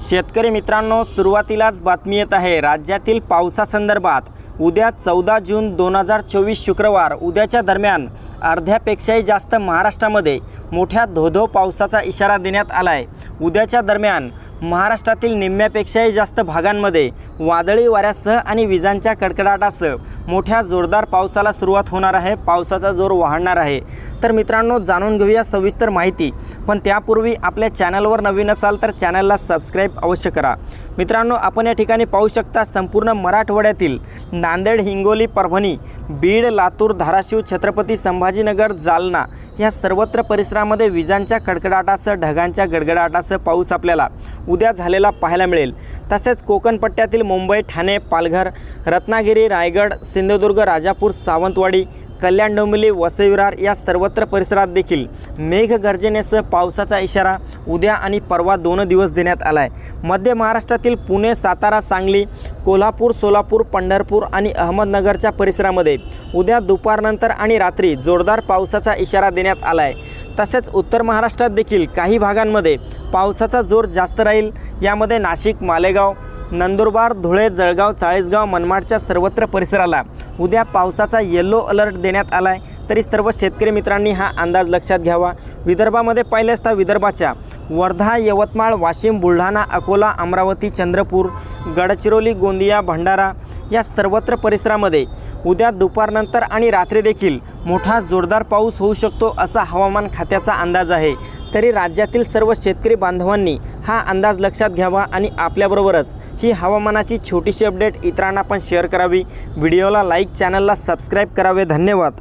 शेतकरी मित्रांनो सुरुवातीलाच बातमी येत आहे. राज्यातील पावसासंदर्भात उद्या चौदा जून दोन हजार चोवीस शुक्रवार उद्याच्या दरम्यान अर्ध्यापेक्षाही जास्त महाराष्ट्रामध्ये मोठ्या धोधो पावसाचा इशारा देण्यात आला आहे उद्याच्या दरम्यान महाराष्ट्रातील निम्म्यापेक्षाही जास्त भागांमध्ये वादळी वाऱ्यासह आणि विजांच्या कडकडाटासह मोठ्या जोरदार पावसाला सुरुवात होणार आहे. पावसाचा जोर वाढणार आहे. तर मित्रांनो जाणून घेऊया सविस्तर माहिती. पण त्यापूर्वी आपल्या चॅनलवर नवीन असाल तर चॅनलला सबस्क्राईब अवश्य करा. मित्रांनो आपण या ठिकाणी पाहू शकता संपूर्ण मराठवाड्यातील नांदेड हिंगोली परभणी बीड लातूर धाराशिव छत्रपती संभाजीनगर जालना या सर्वत्र परिसरामध्ये विजांच्या कडकडाटासह ढगांच्या गडगडाटासह पाऊस आपल्याला उद्या झालेला पाहायला मिळेल. तसेच कोकणपट्ट्यातील मुंबई ठाणे पालघर रत्नागिरी रायगड सिंधुदुर्ग राजापूर सावंतवाडी कल्याण डोंबिवली वसईविरार या सर्वत्र परिसरात देखील मेघगर्जनेसह पावसाचा इशारा उद्या आणि परवा दोन दिवस देण्यात आला आहे मध्य महाराष्ट्रातील पुणे सातारा सांगली कोल्हापूर सोलापूर पंढरपूर आणि अहमदनगरच्या परिसरामध्ये उद्या दुपारनंतर आणि रात्री जोरदार पावसाचा इशारा देण्यात आला आहे तसेच उत्तर महाराष्ट्रात देखील काही भागांमध्ये पावसाचा जोर जास्त राहील. यामध्ये नाशिक मालेगाव नंदुरबार धुळे जळगाव चाळीसगाव मनमाडच्या सर्वत्र परिसराला उद्या पावसाचा येलो अलर्ट देण्यात आला आहे तरी सर्व शेतकरी मित्रांनी हा अंदाज लक्षात घ्यावा. विदर्भामध्ये पाहिले असता विदर्भाच्या. वर्धा यवतमाळ वाशिम बुलढाणा अकोला अमरावती चंद्रपूर गडचिरोली गोंदिया भंडारा या सर्वत्र परिसरामध्ये. उद्या दुपारनंतर आणि रात्री देखील मोठा जोरदार पाऊस होऊ शकतो असा हवामान खात्याचा अंदाज आहे. तरी राज्यातील सर्व शेतकरी बांधवांनी हा अंदाज लक्षात घ्यावा आणि आपल्याबरोबरच ही हवामानाची छोटीशी अपडेट इतरांना पण शेअर करावी. व्हिडिओला लाईक चॅनलला सबस्क्राईब करावे. धन्यवाद.